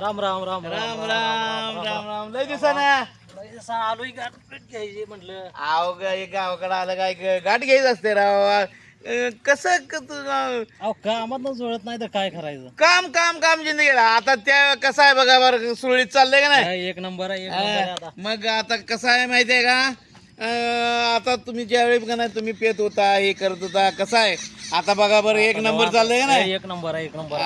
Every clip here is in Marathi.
राम राम राम राम राम राम राम लय दिवसानं. आलोय गाठ घ्यायची म्हटलं. आव ग गावाकडे आलं काय ग- गाठ घ्यायच असते राव. अं, कसं क- तुझं अहो कामात जुळत नाही तर काय करायचं? काम काम काम जिंदगीला आता त्या कसं आहे बघा बरं सुरळीत चाललंय का नाही? काय एक नंबर आहे एक नंबर आहे आता. मग आता कसं आहे माहिती आहे का? आता तुम्ही ज्यावेळी का नाही तुम्ही पेत होता हे करत होता कसं आहे? आता बघा बरं एक नंबर चाललंय का नाही? एक नंबर आहे एक नंबर.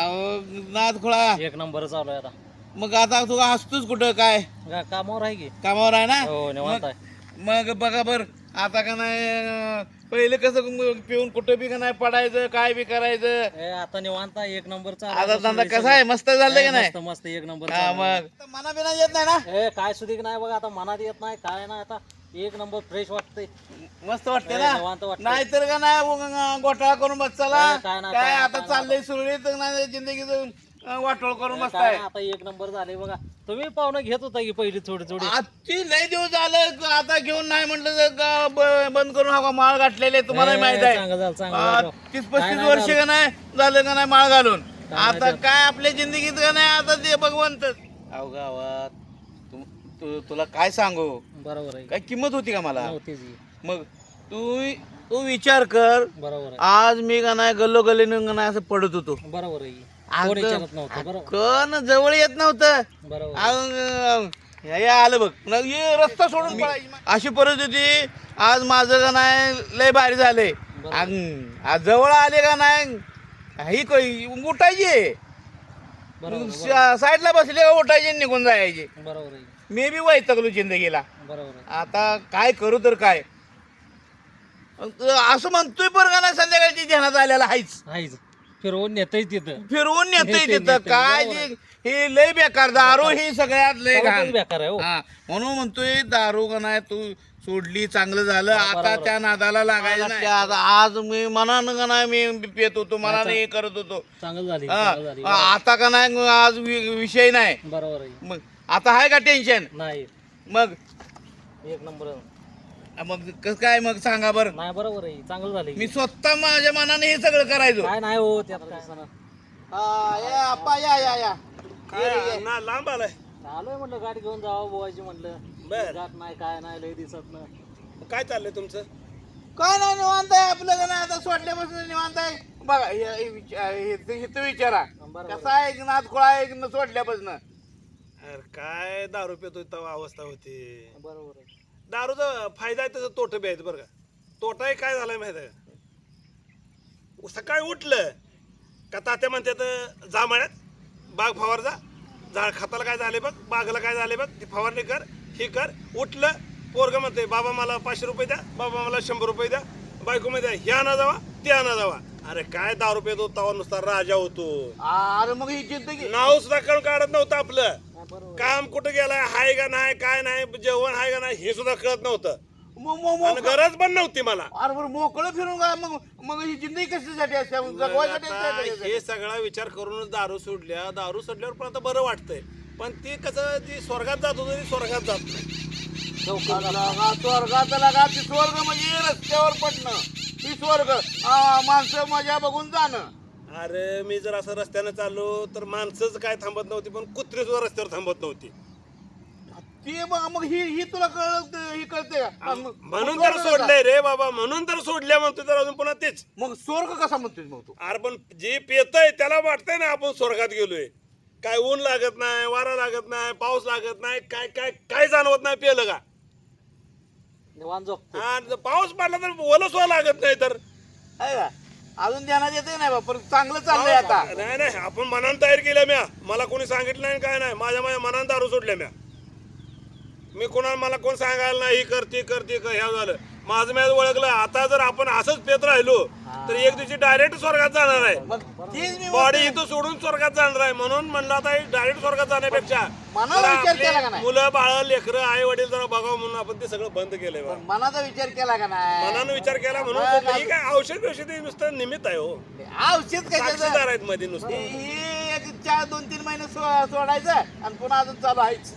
नाद खुळा. एक नंबर चालू आहे आता. मग आता तू असतोच कुठं काय? का- कामावर आहे की? कामावर आहे ना? हो निवांत आहे. मग बघा बर आता का नाही अं, पहिले कसं मग पिऊन कुठं बी का नाही पडायचं काय बी करायचं? ए, आता निवांत आहे एक नंबर चालू आता. धंदा कसा आहे? मस्त झालंय का नाही? मस्त मस्त एक नंबर हा. मग. मना बिना येत नाही ना? ए काय सुधीक नाही बघा आता मनात येत नाही काय नाही आता. एक नंबर फ्रेश वाटतंय. मस्त वाटते ना? वाटतंय. नाहीतर का नाही उग- घोटाळा करून बस चला. काय नाही, काय काय आता नाही, चाललंय सुरळीत नाही जिंदगीचं अं, वाटोळ करून काय बसताय आता एक नंबर झाले बघा. तुम्ही पाहुणं घेत होता की पहिली थोडी थोडी? ती लय दिवस झालं आता घेऊन नाही म्हटलं तर का ब- बंद करून हा माळ घातलेले तुम्हाला ए, माहीत आहे. चांगलं झालं, चांगलं आ, झालं. तीस काय पस्तीस नाही वर्ष झालं. का नाही झालं का नाही माळ घालून? आता काय आपल्या जिंदगीत का नाही आता ते भगवंत अहो गावात तू- तुला काय सांगू? बरोबर आहे. काय किंमत होती का मला? नव्हती जी. मग तू तू विचार कर. बरोबर आज मी का नाही गल्लो गल्लीनं का नाही असं पडत होतो. बरोबर आहे. कोण विचारत नव्हतं बरोबर. कन जवळ येत नव्हतं. बरोबर. अं, हे आलं बघ. न ये रस्ता सोडून पळायची. अशी परिस्थिती आज माझं का नाही लय भारी झालंय अं, आज जवळ आले का नाही ही कोई उठायची. बरोबर साईडला बसले का उठायचे आणि निघून जायचे. बरोबर आहे. मी बी वैतकलो जिंदगीला. बरोबर आता काय करू तर काय? असं म्हणतोय पण का नाही संध्याकाळची ध्यानात आलेला आहेच आहेच फिरवून नेतय तिथं. फिरवून नेतोय नेते, तिथं. काय जे हे लय बेकार दारू ही सगळ्यात लय घाण. बेकार आहे हो. हा म्हणून म्हणतोय दारू का नाही तू सोडली चांगलं झालं. आता त्या नादाला लागायचं नाही. आता आज मी मनानं का नाही मी पित होतो मनानं हे करत होतो. चांगलं झाली हा, चांगलं झाली. आता का नाही आज वि- विषय नाही. बरोबर आहे. मग आता आहे का टेन्शन नाही. मग? एक नंबर मग कसं काय मग सांगा बरं. नाही बरोबर आहे. चांगलं झालं मी स्वतः माझ्या मनाने हे सगळं करायचो. काय नाही हो काय सांगणार. हा, या, आप्पा, या या या. ये, ये. ना लांब आलाय. आलोय म्हटलं गाडी घेऊन जावं बोवायची म्हटलं. बर. गाठ नाही काय नाही लय दिसत ना काय चाललंय तुमचं? काय नाही निवांत आहे. आपलं का नाही आता सोडल्यापासून निवांत आहे. बघा हे- हे विचा- हे- हे तर विचारा. बरोबर. कसा आहे की नाद खोळा आहे की न सोडल्यापासून? अरे काय दारू पितोय तेव्हा अवस्था होती. बरोबर आहे. दारूचा फायदा आहे तसं तोटं बी आहेत बरं का. तोटाही काय झालाय माहीत आहे का? सकाळी उठलं का तात्या म्हणतात जा मळ्यात बाग फवार जा. झाड खताला काय झाले बघ बागला काय झाले बघ ती फवारणी कर हे कर. उठलं पोरग म्हणते बाबा मला पाचशे रुपये द्या बाबा मला शंभर रुपये द्या. बायको मध्ये हे आणा जावा ते आणा जावा. अरे काय दारू पितो तवा नुसता राजा होतो. अरे मग ही जिंदगी नाव सुद्धा काढत नव्हतं आपलं. काम कुठं गेलाय हाय का नाही काय नाही जेवण हाय का नाही हे सुद्धा कळत नव्हतं. मग- मग- आणि मग- गरज पण नव्हती मला. अरे बरं मोकळं फिरून काय मग मग ही जिंदगी कशासाठी असते मग जगवायसाठी आता असते हे सगळा विचार करूनच दारू सोडल्या. दारू सोडल्यावर पण आता बरं वाटतंय. पण ती कसं ती स्वर्गात जात होती ती स्वर्गात जात नाही. लगा, स्वर्गात लगा ती स्वर्ग म्हणजे रस्त्यावर पडणं. ती स्वर्ग. माणसं मजा बघून जाणं. अरे मी जर असं रस्त्यानं चाललो तर माणसंच काय थांबत नव्हती पण कुत्री सुद्धा रस्त्यावर थांबत नव्हती. ती मग मग ही ही तुला कळत ही कळते का मग- म्हणून तर सोडलंय रे बाबा म्हणून तर सोडल्या म्हणतो तर अजून पुन्हा तेच? मग स्वर्ग कसा म्हणतोय मग तू? अरे पण जे पेतय त्याला वाटतंय ना आपण स्वर्गात गेलोय. काय ऊन लागत नाही वारा लागत नाही पाऊस लागत नाही काय काय काय जाणवत नाही पेलं का? निवांत झोप. आणि जर पाऊस पडला तर ओलं सुद्धा लागत नाही तर. आहे का? अजून ध्यानात येते नाही बा पण चांगलं चाललंय आता. नाही नाही आपण मनानं तयार केल्या म्या. मला कोणी सांगितलं नाही काय नाही. माझ्या माझ्या मनानं दारू सोडल्या म्या. मी कोणाला मला कोण सांगायला नाही ही कर ती कर ती कर ह्या झालं. माझं मॅच ओळखलं. आता जर आपण असंच पेत राहिलो तर एक दिवशी डायरेक्ट स्वर्गात जाणार आहे. बॉडी इथं सोडून स्वर्गात जाणार आहे. म्हणून म्हणलं आता डायरेक्ट स्वर्गात जाण्यापेक्षा? मुलं बाळ लेकरं आई वडील जरा बघावं म्हणून आपण ते सगळं बंद केलंय मनाचा विचार केला का नाही? मनानं विचार केला म्हणून. ही काय औषध औषध नुसतं निमित्त आहे हो. औषध साक्षीदार आहेत मध्ये नुसतं. हे चार दोन तीन महिने सोडायचं आणि पुन्हा अजून चालू आहेच.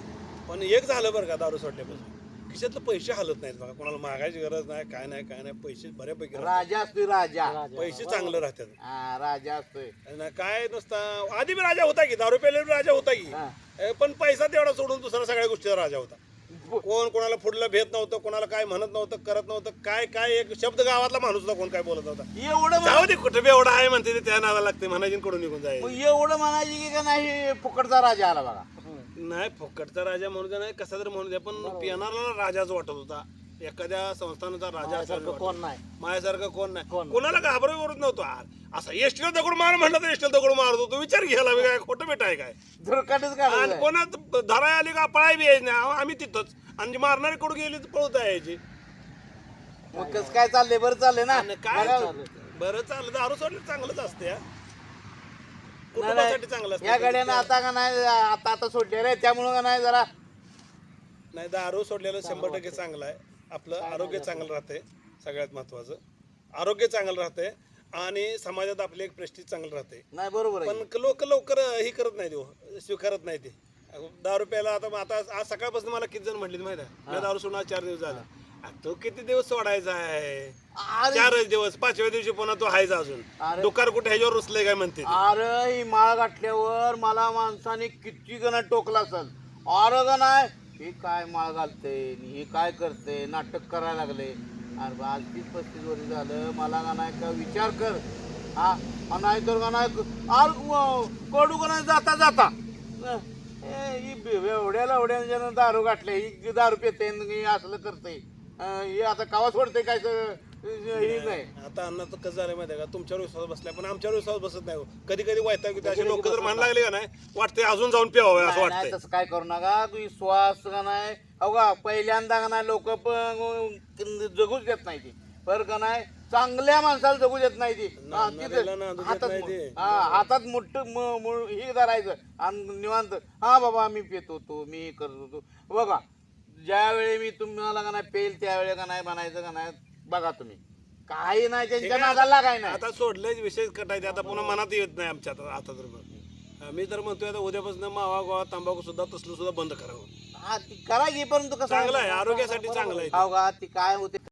पण एक झालं बरं का दारू सोडल्यापासून. खिशातलं पैसे हलत नाहीत बघा. कोणाला मागायची गरज नाही काय नाही काय नाही. पैसे बऱ्यापैकी राहतात. राजा असतोय राजा. पैसे चांगले राहतात. हा राजा असतोय. आणि काय नुसता आधी बी राजा होता की दारू प्यायला बी राजा होता की. हा. ए, पण पैसा तेवढा सोडून दुसऱ्या सगळ्या गोष्टीचा राजा होता. कोण कोणाला पुढलं भेट नव्हतं कोणाला काय म्हणत नव्हतं करत नव्हतं काय काय एक शब्द गावातला माणूस होता कोण काय बोलत होता एवढं म्हण- जाऊ दे कुठे बी एवढा आहे म्हणते ते त्या नादा लागते म्हणायची कडून निघून जाईल. मग एवढं म्हणायची की का नाही फुकटचा राजा आला बघा. नाही फुकटचा राजा म्हणू द्या नाही कसा तरी म्हणू द्या पण पिणारा राजाच वाटत होता. एखाद्या संस्थानाचा राजा माझ्यासारखं वाटत कोण नाही. माझ्यासारखं कोण नाही. कोण कोणाला घाबरत वरत नव्हतो. आ- असं एसटीला दगड मार म्हणलं तर एसटीला दगड मारत होतो. विचार घ्यायला मी काय खोटं बेट आहे काय? धुरकाटच आणि काढायचं कोणात धराय आली का पळाय बी यायची नाही. आम- आम्ही तिथंच. आणि मारणारी कडू गेली तर पळता यायची. मग कसं काय चाललंय? बरं चाललंय ना. आणि काय बघा. बरं चाललं दारू सोडलं चांगलंच असते हा. कुटुंबासाठी चांगलं. या गाड्यानं आता का नाही आता आता सोडले रे त्यामुळं का नाही जरा नाही दारू सोडलेलं शंभर टक्के चांगलं आहे. आपलं आरोग्य चांगलं राहते सगळ्यात महत्वाचं. आरोग्य चांगलं राहते आणि समाजात आपले एक प्रेस्टीज चांगलं राहते नाही बरोबर आहे. पण लोक लवकर हे करत नाही हो स्वीकारत नाही ते. दारू प्यायला आता आता आज सकाळपासून मला किती जण म्हटले माहिती आहे? मी दारू सोडून आज चार दिवस झाला. तो किती दिवस सोडायचा आहे? अरे चारच दिवस पाचव्या दिवशी पुन्हा तो हायचा अजून. अरे. दुकान कुठे ह्याच्यावर रुसले काय म्हणते ते. अरे ही माळ गाठल्यावर मला माणसाने किती गण टोकला असेल. अरे का नाही हे काय माळ घालते हे काय करते नाटक करायला लागले. अरे बा, आज तीस पस्तीस वर्ष झालं मला का नाही का विचार कर. हा नाही तर का नाही अरे व- कडू का नाही जाता जाता. अं, ए, ही एवढ्याला एवढ्या दारू गाठले ही दारू पेते ही असलं करते. हे आता कावा सोडते काय तर, हे नाही आता अण्णा तर कसं झालं माहिती आहे का? तुमच्यावर विश्वास बसलाय पण आमच्यावर विश्वास बसत नाही हो. कधी कधी वाईट असे लोक जर म्हणायला लागले का नाही वाटते अजून जाऊन प्यावं असं नाही, नाही, वाटतंय. तसं काय करू नका विश्वास का नाही? हो का पहिल्यांदा का नाही लोक जगूच देत नाही ती. पर का नाही? चांगल्या माणसाला जगू देत नाही ती. हा, तिथं नांदायला नांदू देत हातात नाही मु- ते. हा, हातात मुठ हे धरायचं. आणि निवांत हा बाबा मी पेतो तो मी करत होतो बघा ज्यावेळी मी तुम्हाला का नाही पेल त्यावेळी का नाही बनायचं का नाही बघा तुम्ही. काही नाही त्यांच्या नादाला काय नाही. आता सोडलेच विषय कटायचे आता पुन्हा मनात येत नाही आमच्या आता आता तर मग. मी तर म्हणतोय आता उद्यापासून मावा गोवा तंबाखू सुद्धा तसलं सुद्धा बंद करावं. हा ती करायची परंतु कसं चांगलं आहे आरोग्यासाठी चांगलं आहे. हो का ती काय होते?